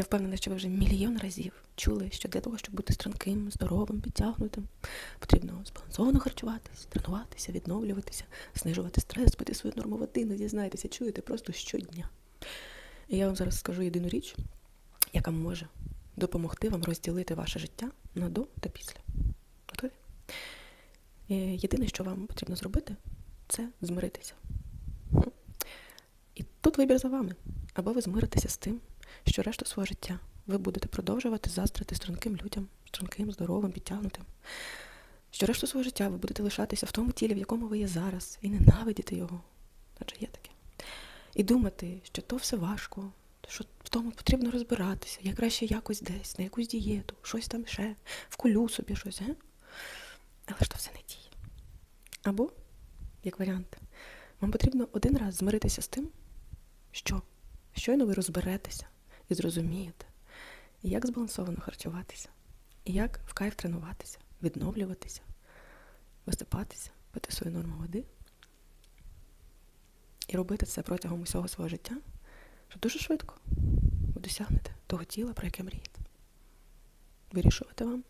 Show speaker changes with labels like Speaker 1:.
Speaker 1: Я впевнена, що ви вже мільйон разів чули, що для того, щоб бути струнким, здоровим, підтягнутим, потрібно збалансовано харчуватись, тренуватися, відновлюватися, знижувати стрес, пити свою норму води, не дізнаєтеся, чуєте просто щодня. І я вам зараз скажу єдину річ, яка може допомогти вам розділити ваше життя на до та після. Готові? Е, Єдине, що вам потрібно зробити, це змиритися. І тут вибір за вами. Або ви змиритеся з тим, що решту свого життя ви будете продовжувати заздрити струнким людям, струнким, здоровим, підтягнутим. Що решту свого життя ви будете лишатися в тому тілі, в якому ви є зараз, і ненавидіти його. Адже є таке. І думати, що то все важко, що в тому потрібно розбиратися, я краще якось десь, на якусь дієту, щось там ще, вкулю собі щось, ге? Але ж то все не діє. Або, як варіант, вам потрібно один раз змиритися з тим, що щойно ви розберетеся і зрозумієте, як збалансовано харчуватися, як в кайф тренуватися, відновлюватися, висипатися, пити свою норму води і робити це протягом усього свого життя, що дуже швидко ви досягнете того тіла, про яке мрієте. Вирішувати вам.